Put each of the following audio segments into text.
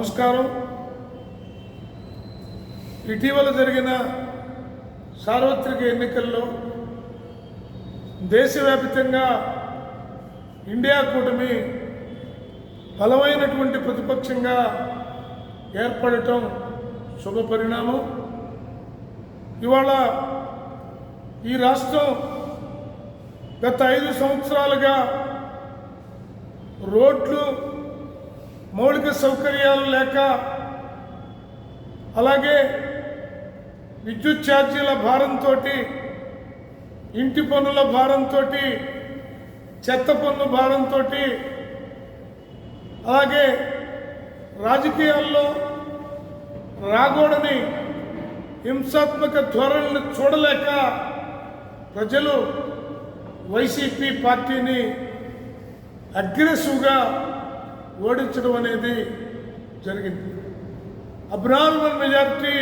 నమస్కారం ఇటీవల జరిగిన సార్వత్రిక ఎన్నికల్లో దేశవ్యాప్తంగా ఇండియా కూటమి బలమైనటువంటి ప్రతిపక్షంగా ఏర్పడటం శుభ పరిణామం. ఇవాళ ఈ రాష్ట్రం గత ఐదు సంవత్సరాలుగా రోడ్లు మౌలిక సౌకర్యాలు లేక అలాగే విద్యుత్ ఛార్జీల భారంతో ఇంటి పన్నుల భారంతో చెత్త పన్ను భారంతో అలాగే రాజకీయాల్లో రాగోడని హింసాత్మక ధోరణిని చూడలేక ప్రజలు వైసీపీ పార్టీని అగ్రెసివ్గా ఓడించడం అనేది జరిగింది. అబ్రాహ్మణ మెజార్టీ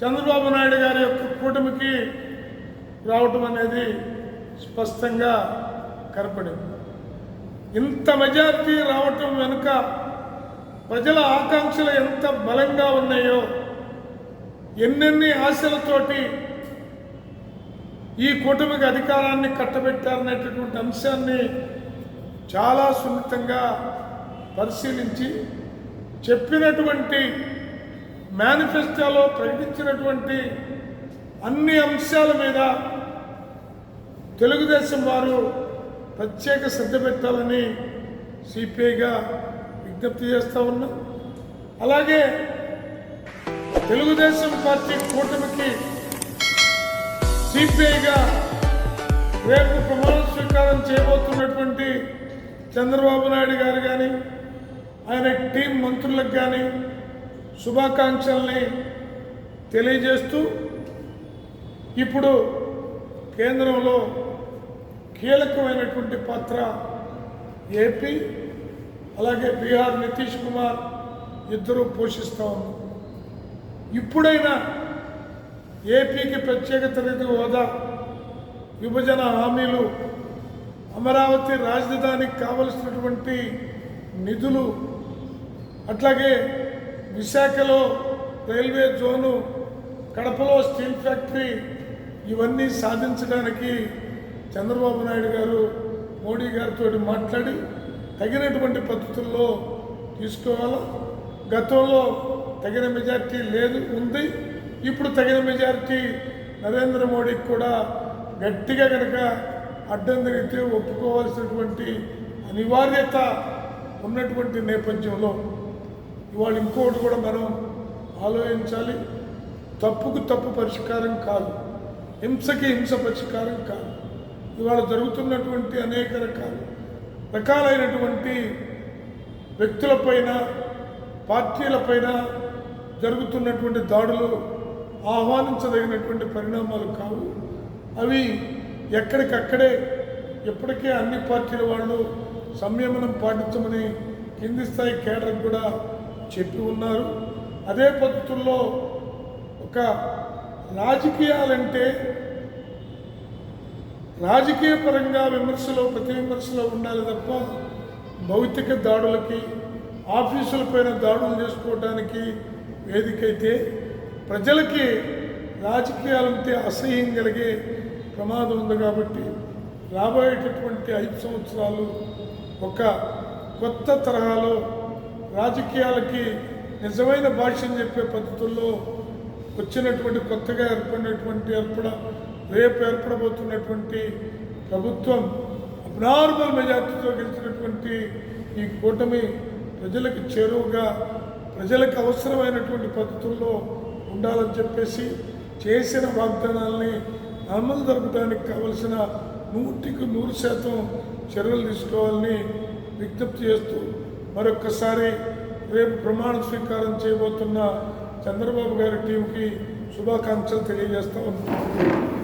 చంద్రబాబు నాయుడు గారి యొక్క కూటమికి రావటం అనేది స్పష్టంగా కనపడింది. ఇంత మెజార్టీ రావటం వెనుక ప్రజల ఆకాంక్షలు ఎంత బలంగా ఉన్నాయో ఎన్నెన్ని ఆశలతోటి ఈ కూటమికి అధికారాన్ని కట్టబెట్టారనేటటువంటి అంశాన్ని చాలా సున్నితంగా పరిశీలించి చెప్పినటువంటి మేనిఫెస్టోలో ప్రకటించినటువంటి అన్ని అంశాల మీద తెలుగుదేశం వారు ప్రత్యేక శ్రద్ధ పెట్టాలని సిపిఐగా విజ్ఞప్తి చేస్తూ ఉన్నాం. అలాగే తెలుగుదేశం పార్టీ కూటమికి సిపిఐగా రేపు ప్రమాణ స్వీకారం చేయబోతున్నటువంటి చంద్రబాబు నాయుడు గారు కానీ ఆయన టీం మంత్రులకు కానీ శుభాకాంక్షల్ని తెలియజేస్తూ ఇప్పుడు కేంద్రంలో కీలకమైనటువంటి పాత్ర ఏపీ అలాగే బీహార్ నితీష్ కుమార్ ఇద్దరూ పోషిస్తూ ఉన్నారు. ఇప్పుడైనా ఏపీకి ప్రత్యేక తరగతి హోదా విభజన హామీలు అమరావతి రాజధానికి కావలసినటువంటి నిధులు అట్లాగే విశాఖలో రైల్వే జోను కడపలో స్టీల్ ఫ్యాక్టరీ ఇవన్నీ సాధించడానికి చంద్రబాబు నాయుడు గారు మోడీ గారితో మాట్లాడి తగినటువంటి పద్ధతుల్లో తీసుకోవాలి? గతంలో తగిన మెజార్టీ లేదు ఉంది. ఇప్పుడు తగిన మెజారిటీ నరేంద్ర మోడీకి కూడా గట్టిగా కనుక అడ్డం ఒప్పుకోవాల్సినటువంటి అనివార్యత ఉన్నటువంటి నేపథ్యంలో ఇవాళ ఇంకోటి కూడా మనం ఆలోచించాలి. తప్పుకు తప్పు పరిష్కారం కాదు. హింసకి హింస పరిష్కారం కాదు. ఇవాళ జరుగుతున్నటువంటి అనేక రకాల రకాలైనటువంటి వ్యక్తులపైన పార్టీలపైన జరుగుతున్నటువంటి దాడులు ఆహ్వానించదగినటువంటి పరిణామాలు కావు. అవి ఎక్కడికక్కడే ఎప్పటికే అన్ని పార్టీల వాళ్ళు సంయమనం పాటించమని కింది స్థాయి కేడర్ కూడా చెప్పి ఉన్నారు. అదే పద్ధతుల్లో ఒక రాజకీయాలంటే రాజకీయ పరంగా విమర్శలో ప్రతి విమర్శలో ఉండాలి తప్ప భౌతిక దాడులకి ఆఫీసుల పైన దాడులు చేసుకోవడానికి వేదికైతే ప్రజలకి రాజకీయాలంటే అసహ్యం కలిగే ప్రమాదం ఉంది కాబట్టి రాబోయేటటువంటి ఐదు సంవత్సరాలు ఒక కొత్త తరహాలో రాజకీయాలకి నిజమైన భాషను చెప్పే పద్ధతుల్లో వచ్చినటువంటి కొత్తగా ఏర్పడినటువంటి ఏర్పడ రేపు ఏర్పడబోతున్నటువంటి ప్రభుత్వం అబ్నార్మల్ మెజార్టీతో గెలిచినటువంటి ఈ కూటమి ప్రజలకు చేరువుగా ప్రజలకు అవసరమైనటువంటి పద్ధతుల్లో ఉండాలని చెప్పేసి చేసిన వాగ్దానాల్ని అమలు జరపడానికి కావలసిన నూటికి నూరు శాతం చర్యలు తీసుకోవాలని విజ్ఞప్తి చేస్తూ మరొక్కసారి రేపు ప్రమాణ స్వీకారం చేయబోతున్న చంద్రబాబు గారి టీంకి శుభాకాంక్షలు తెలియజేస్తా ఉన్నాను